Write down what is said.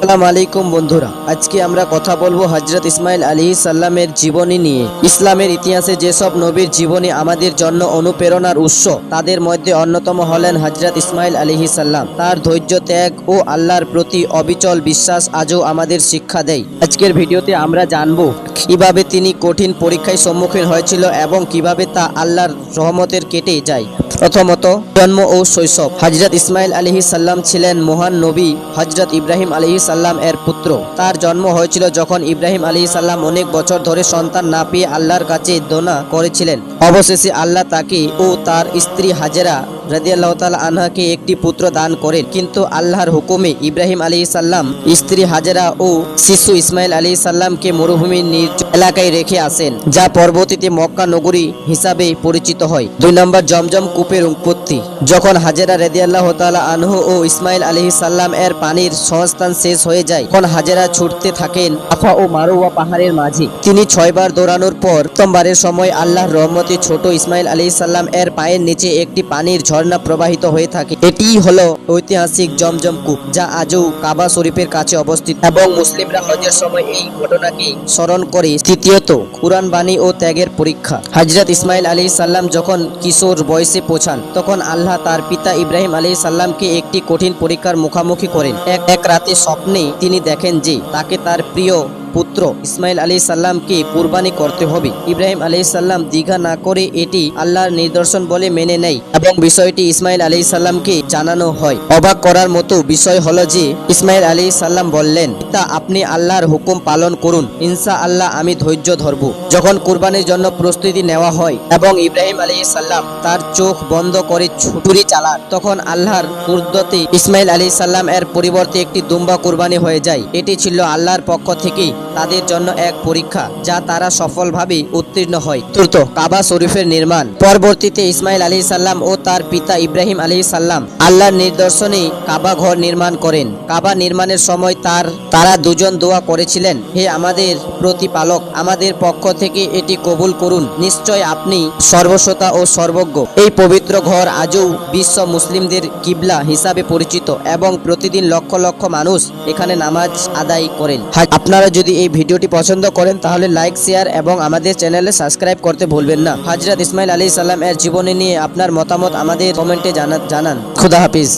আসসালামু আলাইকুম বন্ধুরা। আজকে আমরা কথা বলব হজরত ইসমাইল আলী সাল্লামের জীবনী নিয়ে। ইসলামের ইতিহাসে যেসব নবীর জীবনী আমাদের জন্য অনুপ্রেরণার উৎস, তাদের মধ্যে অন্যতম হলেন হজরত ইসমাইল আলী সাল্লাম তার ধৈর্য ত্যাগ ও আল্লাহর প্রতি অবিচল বিশ্বাস আজও আমাদের শিক্ষা দেয়। আজকের ভিডিওতে আমরা জানব কীভাবে তিনি কঠিন পরীক্ষায় সম্মুখীন হয়েছিল এবং কীভাবে তা আল্লাহর রহমতের কেটে যায়। প্রথমত, জন্ম ও শৈশব। হজরত ইসমাইল আলহি সাল্লাম ছিলেন মহান নবী হজরত ইব্রাহিম আলহি সাল্লাম এর পুত্র। তার জন্ম হয়েছিল যখন ইব্রাহিম আলী সাল্লাম অনেক বছর ধরে সন্তান না পেয়ে আল্লাহর কাছে দোনা করেছিলেন। অবশেষে আল্লাহ তাকে ও তার স্ত্রী হাজেরা রাদিয়াল্লাহু তাআলা আনহাকে একটি পুত্র দান করেন। কিন্তু আল্লাহর হুকুমে ইব্রাহিম আলী সাল্লাম স্ত্রী হাজেরা ও শিশু ইসমাইল আলী সাল্লামকে মরুভূমির নির্জন এলাকায় রেখে আসেন, যা পরবর্তীতে মক্কা নগরী হিসাবে পরিচিত হয়। দুই নম্বর জমজম কূপের উৎপত্তি যখন হাজেরা রেদিয়াল্লাহ তাআলা আনহু ও ইসমাইল আলী সাল্লাম এর পানির সংস্থান শেষ হয়ে যায়, তখন হাজেরা ছুটতে থাকেন আফা ও মারুয়া পাহাড়ের মাঝে। তিনি ছয়বার দৌড়ানোর পর প্রথমবারের সময় আল্লাহর রহমতে ছোট ইসমাইল আলী সাল্লাম এর পায়ের নিচে একটি পানির ঝর্ণা প্রবাহিত হয়ে থাকে। এটিই হলো ঐতিহাসিক জমজম কূপ যা আজও কাবা শরীফের কাছে অবস্থিত এবং মুসলিমরা হজের সময় এই ঘটনাকে স্মরণ করে। তৃতীয়ত, কুরআন বাণী ও ত্যাগের পরীক্ষা। হজরত ইসমাইল আলী সাল্লাম যখন কিশোর বয়সে পৌঁছান, তখন আল্লাহ তার পিতা ইব্রাহিম আলী সাল্লামকে একটি কঠিন পরীক্ষার মুখোমুখি করেন। এক এক রাতে স্বপ্নে তিনি দেখেন যে তাকে তার প্রিয় পুত্র ইসমাইল আলী সাল্লামকে কুরবানি করতে হবে। ইব্রাহিম আলী সাল্লাম দ্বিঘা না করে এটি আল্লাহর নিদর্শন বলে মেনে নেয় এবং বিষয়টি ইসমাইল আলী সাল্লামকে জানানো হয়। অবাক করার মতো বিষয় হলো যে ইসমাইল আলী সাল্লাম বললেন তা আপনি আল্লাহর হুকুম পালন করুন। ইনসা আল্লাহ আমি ধৈর্য ধরব। যখন কুরবানির জন্য প্রস্তুতি নেওয়া হয় এবং ইব্রাহিম আলী সাল্লাম তার চোখ বন্ধ করে ছুরি চালান, তখন আল্লাহর কুর্দতে ইসমাইল আলী সাল্লাম এর পরিবর্তে একটি দুম্বা কুরবানি হয়ে যায়। এটি ছিল আল্লাহর পক্ষ থেকে তাদের জন্য এক পরীক্ষা যা তারা সফলভাবে উত্তীর্ণ হয়। চতুর্থ কাবা শরীফের নির্মাণ। পরবর্তীতে ইসমাইল আলী সাল্লাম ও তার পিতা ইব্রাহিম আলী সাল্লাম আল্লাহর নির্দেশনে কাবা ঘর নির্মাণ করেন। কাবা নির্মাণের সময় তার তারা দুজন দোয়া করেছিলেন হে আমাদের প্রতিপালক আমাদের পক্ষ থেকে এটি কবুল করুন। নিশ্চয় আপনি সর্বশ্রোতা ও সর্বজ্ঞ। এই পবিত্র ঘর আজও বিশ্ব মুসলিমদের কিবলা হিসাবে পরিচিত এবং প্রতিদিন লক্ষ লক্ষ মানুষ এখানে নামাজ আদায় করেন। আপনারা যদি এই ভিডিওটি পছন্দ করেন, তাহলে লাইক শেয়ার এবং আমাদের চ্যানেলে সাবস্ক্রাইব করতে ভুলবেন না। হাজরত ইসমাইল আলী সাল্লাম এর জীবনী নিয়ে আপনার মতামত আমাদের কমেন্টে জানান। খুদা হাফিজ।